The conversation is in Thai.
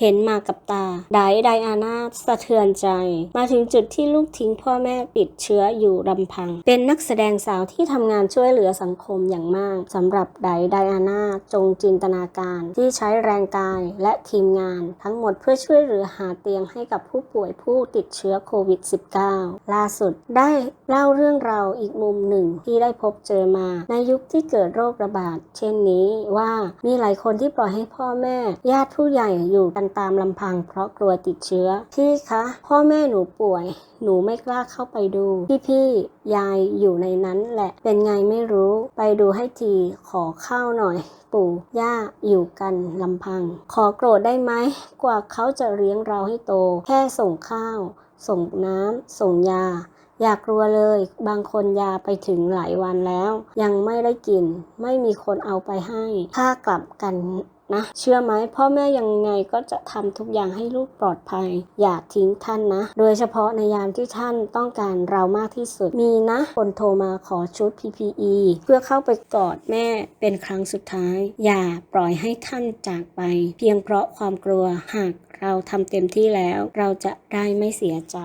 เห็นมากับตา ไดไดอาน่าสะเทือนใจ มาถึงจุดที่ลูกทิ้งพ่อแม่ติดเชื้ออยู่ลำพัง เป็นนักแสดงสาวที่ทำงานช่วยเหลือสังคมอย่างมากสำหรับไดไดอาน่าจงจินตนาการที่ใช้แรงกายและทีมงาน ทั้งหมดเพื่อช่วยเหลือหาเตียงให้กับผู้ป่วยผู้ติดเชื้อโควิด -19 ล่าสุดได้เล่าเรื่องราวอีกมุมหนึ่งที่ได้พบเจอมา ในยุคที่เกิดโรคระบาด เช่นนี้ว่ามีหลายคนที่ปล่อยให้พ่อแม่ ญาติผู้ใหญ่อยู่กันตามลำพังเพราะกลัวติดเชื้อ พี่คะ พ่อแม่หนูป่วย หนูไม่กล้าเข้าไปดู พี่พี่ยายอยู่ในนั้นแหละ เป็นไงไม่รู้ ไปดูให้ทีขอข้าวหน่อย ปู่ย่าอยู่กันลำพัง ขอโกรธได้ไหม กว่าเขาจะเลี้ยงเราให้โต แค่ส่งข้าว ส่งน้ำส่งยา อย่ากลัวเลย บางคนยาไปถึงหลายวันแล้ว ยังไม่ได้กิน ไม่มีคนเอาไปให้ ถ้ากลับกันนะ เชื่อไหมพ่อแม่ยังไงก็จะทำทุกอย่างให้ลูกปลอดภัย อย่าทิ้งท่านนะ โดยเฉพาะในยามที่ท่านต้องการเรามากที่สุดมีนะ คนโทรมาขอชุด PPE เพื่อเข้าไปกอดแม่เป็นครั้งสุดท้าย อย่าปล่อยให้ท่านจากไป เพียงเพราะความกลัวหากเราทำเต็มที่แล้ว เราจะได้ไม่เสียใจ